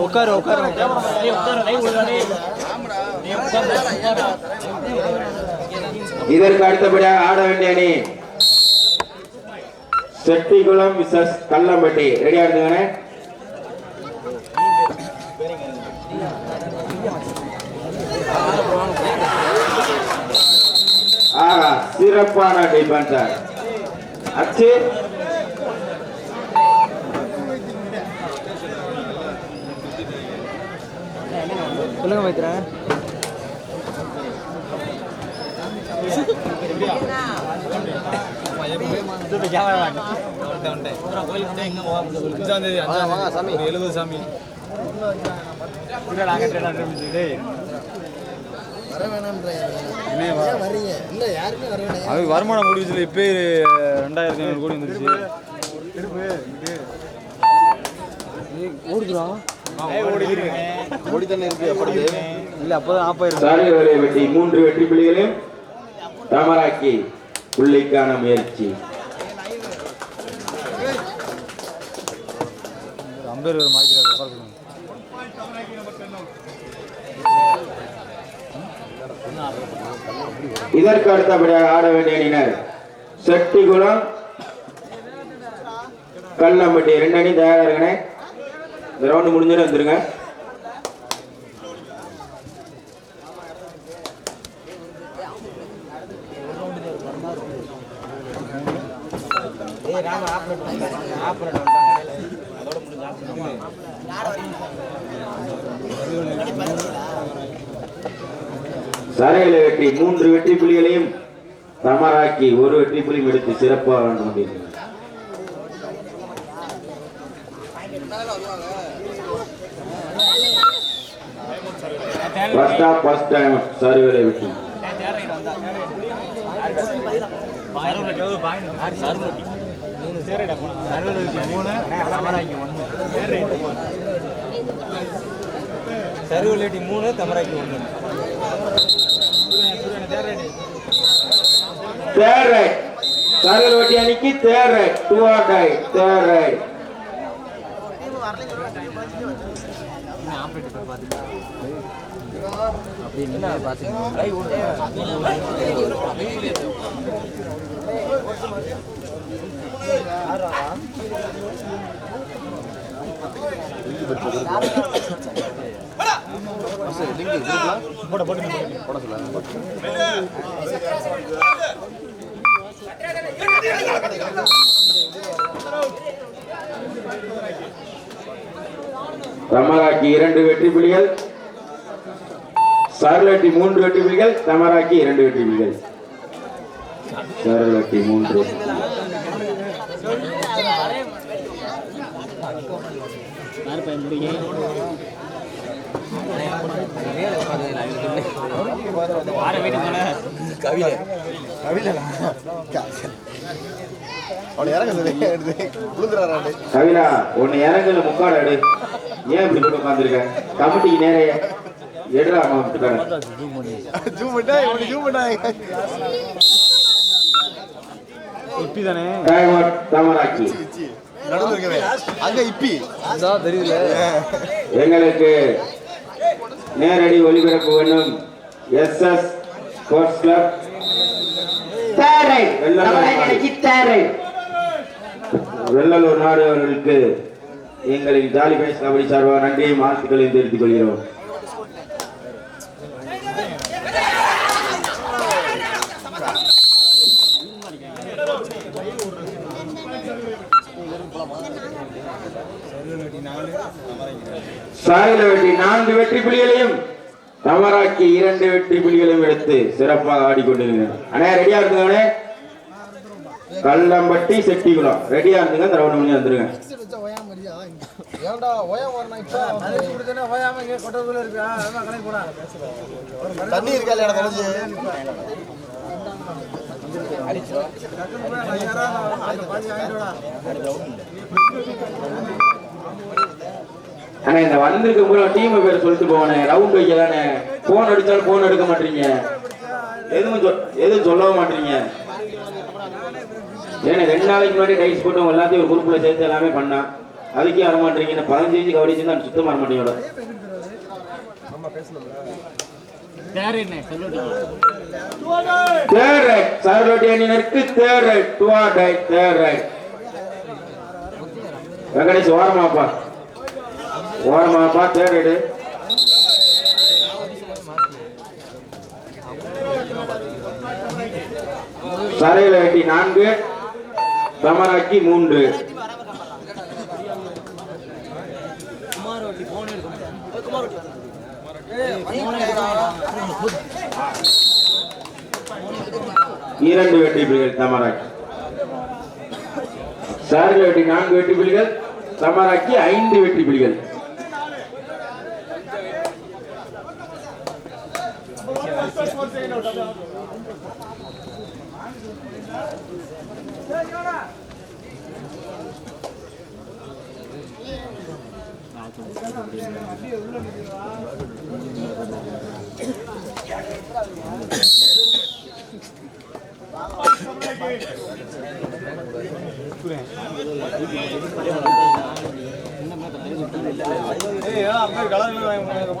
உட்காரு உட்காரு இதற்கு அடுத்தபடியாக ஆட வேண்டிய அணி செட்டிகுளம் விசஸ் கல்லம்பட்டி ரெடியா இருந்துங்கண்ணே ஆஹா சிறப்பான டிபெண்டர் அச்சு. சொல்லுங்க மைத்திரன் எழுபது சாமி வருமானம் முடிவுல இப்போ ரெண்டாயிரத்தி ஐநூறு கோடி வந்துருச்சு. ஓடுதுறான் ஓடி தானே இருக்கு அப்படி இல்ல அப்போதான் நாப்பாயிரம் சாலை வரை வெட்டி மூன்று வெற்றி புள்ளிகளையும் தமராக்கி புள்ளிக்கான முயற்சி. அம்பேர் வேறு மாய்க்கிறாரு உட்கார சொல்லுங்க இதற்கு அடுத்தபடியாக ஆட வேண்டிய அணியினர் செட்டிகுளம் கல்லம்பட்டி ரெண்டு அணி தயாராக இருக்கணே இந்த ரவுண்டு முடிஞ்சோட வந்துருங்க. சரையில வெற்றி மூன்று வெற்றி புலிகளையும் தமராக்கி ஒரு வெற்றி புலியும் எடுத்து சிறப்பாக வாழ்ந்து கொண்டிருக்கிறார். ஃபர்ஸ்ட் ஆஃப் ஃபர்ஸ்ட் டைம் மூணு தமராக்கி ஒன்று. தேர்ட் ரைட் சருவில் வெட்டி அணிக்கு third right do or die third right Thamarakki இரண்டு வெற்றி புலிகள். சருளட்டி மூன்று வெற்றி புலிகள் தமராக்கி இரண்டு வெற்றி புலிகள். சருளட்டி மூன்று அவனை இறங்க சொல்லி விழுந்துறாரு உன்னை இறங்குல முக்காடு எடு ஏன் இப்படி போட்டு உட்காந்துருக்க கமிட்டிக்கு நேரே. எடுறா ஜூம் பண்ணா இவனை ஜூம் பண்ணா. இப்பி தானே தமராக்கி நடுவில் இருக்கவே அங்க இப்பி. அதான் தெரியல எங்களுக்கு நேரடி ஒளிபரப்பு வேணும் S S sports club. Vellalur நாடு. அவர்களுக்கு எங்களின் ஜாலி பேஸ் கபடி சார்பாக நன்றியும் வாழ்த்துக்களையும் தெரிவித்துக் கொள்கிறோம். சாயில வெட்டி நான்கு வெற்றி புலிகளையும் தமராக்கி இரண்டு வெற்றி புலிகளையும் எடுத்து சிறப்பாக ஆடிக்கொண்டிருக்கிறார் அண்ணே ரெடியா இருந்துங்க கல்லம்பட்டி செட்டிக்குளம் ரெடியா இருந்துங்க இந்த ரவுண்ட் மணி வந்துருங்க. ஏன்டா ஓயம் வரணும் இப்போ தண்ணி இருக்கா தொலைஞ்சு ஆனா இந்த வந்திருக்க பூரா டீம் பேர் சொல்லிட்டு போவானே ரவுண்ட் வைக்க தானே போன் அடிச்சாலும் போன் எடுக்க மாட்டீங்க. எதுவும் சொல்- எதுவும் சொல்லவும் மாட்டீங்க. ஏன்னா ரெண்டு நாளைக்கு முன்னாடி டைஸ் போட்டு எல்லாத்தையும் ஒரு குரூப்ல சேர்த்து எல்லாமே பண்ணான் அதுக்கே வர மாட்டீங்க. பதினஞ்சு கபடி சேர்ந்து அந்த சுத்தம் வர மாட்டீங்களோட right right do or right Venkatesh ஓரமாப்பா. ஓரமாப்பா தேர்ட் சரையில வெட்டி நான்கு சமராக்கி மூன்று. இரண்டு வெற்றி புலிகள் சமராக்கி சாரில் வெட்டி நான்கு வெற்றி புலிகள் சமராக்கி ஐந்து வெற்றி புலிகள். ஏய் கலர் அப்படியே வாங்கி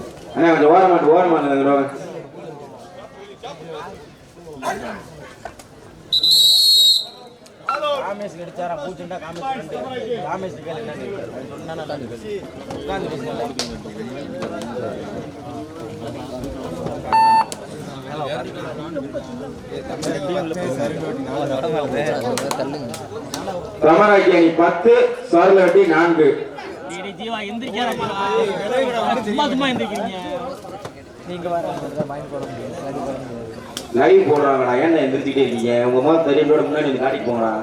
அண்ணா கொஞ்சம் ஓரமாட்டு ஓரமாட்டு காமேஷ் அடிச்சாரா பூச்சுண்டா காமேஷ் காமேஷ் கேள் என்ன சொன்னா நல்லா இருக்கு உட்கார்ந்து பேசுங்க. சமராக்கி அணி பத்து சாரில் வெட்டி நான்கு. ஜீவா எந்திரிக்காத சும்மா சும்மா எந்திரிக்கிறீங்க. நீங்க வர லைவ் போடுறாங்கடா. ஏன் இருக்கீங்க? உங்க மாதிரி தெரியலோட முன்னாடி காட்டிட்டு போங்கடா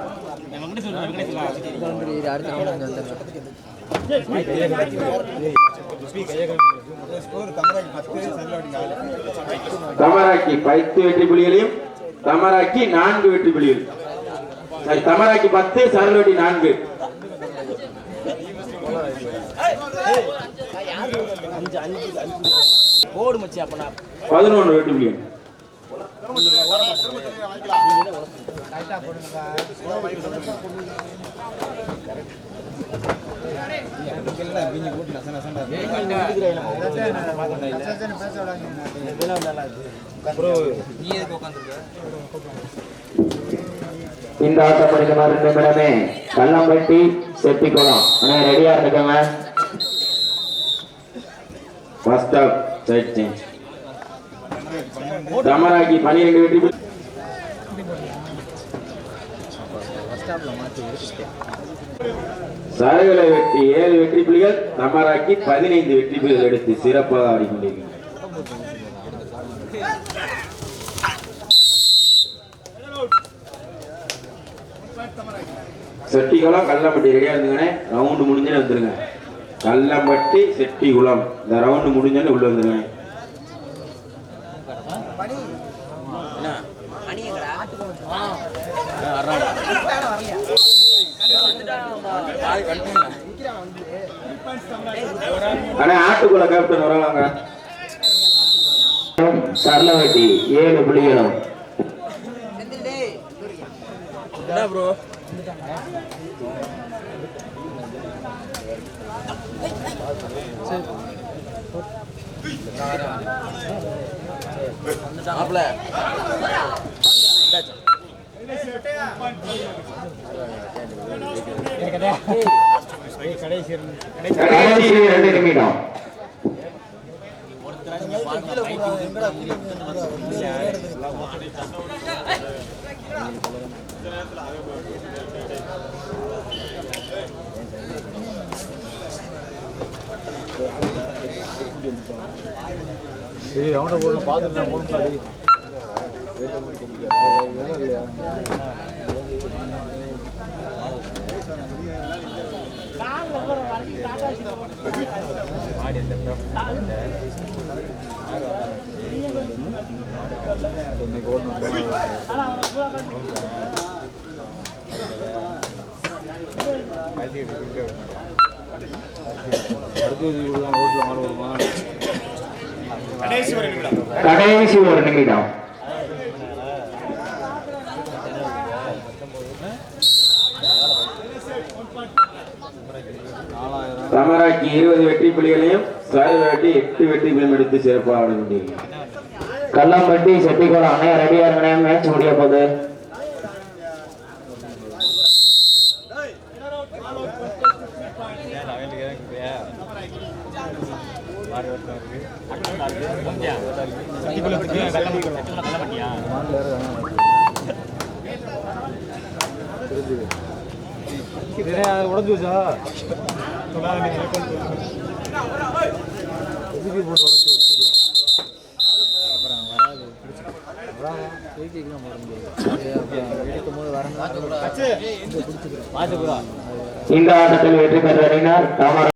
தமராக்கி பத்து வெற்றி புலிகளையும் தமராக்கி நான்கு வெற்றி புலிகள் தமராக்கி பத்து சரலோட்டி நான்கு. போடு மச்சி அப்ப நான் பதினொன்று நச நசண்டா இந்த ஆட்டம் படிக்கிற ரெண்டு நிமிடமே கல்லம்பட்டி செட்டிக்குளம். அண்ணா ரெடியா இருந்துக்கோங்க. ஃபர்ஸ்ட் ஆஃப் சைட் சேஞ்ச் தமராக்கி பனிரெண்டு வெற்றி புலி- சரகளை வெட்டி ஏழு வெற்றி புலிகள். தமராக்கி பதினைந்து வெற்றி புலிகள் எடுத்து சிறப்பாக ஆடிக்கொண்டிருக்கிறார். செட்டிக்குளம் கல்லப்பட்டி ரெடியா இருந்துங்கண்ணே. ரவுண்டு முடிஞ்சோன்னு வந்துருங்க. கல்லம்பட்டி செட்டிக்குளம் இந்த ரவுண்டு முடிஞ்சோன்னு உள்ள வந்துருங்க. அண்ணா ஆட்டுக்குள்ள கேப்டன் வரலாங்க சரளவட்டி ஏழு புள்ளிகளும். என்ன ப்ரோ மாப்பிள்ள கடைசி ரெண்டு நிமிடம். சரி அவனை போடணும் பார்த்துட்டு நான் போகணும் கடைசி ஒரு நிமிடம். தமராக்கி இருபது வெற்றி புள்ளிகளையும் வெட்டி எட்டு வெற்றி புள்ளியும் எடுத்து சிறப்பாக ஆட முடியும் கல்லம்பட்டி செட்டிக்குளம் அணைய ரெடியா இருக்கணே மேட்ச் முடிய போகுது. உடஞ்சு வச்சா இந்த ஆட்டத்தில் வெற்றி பெற்ற அணியினர் தமரா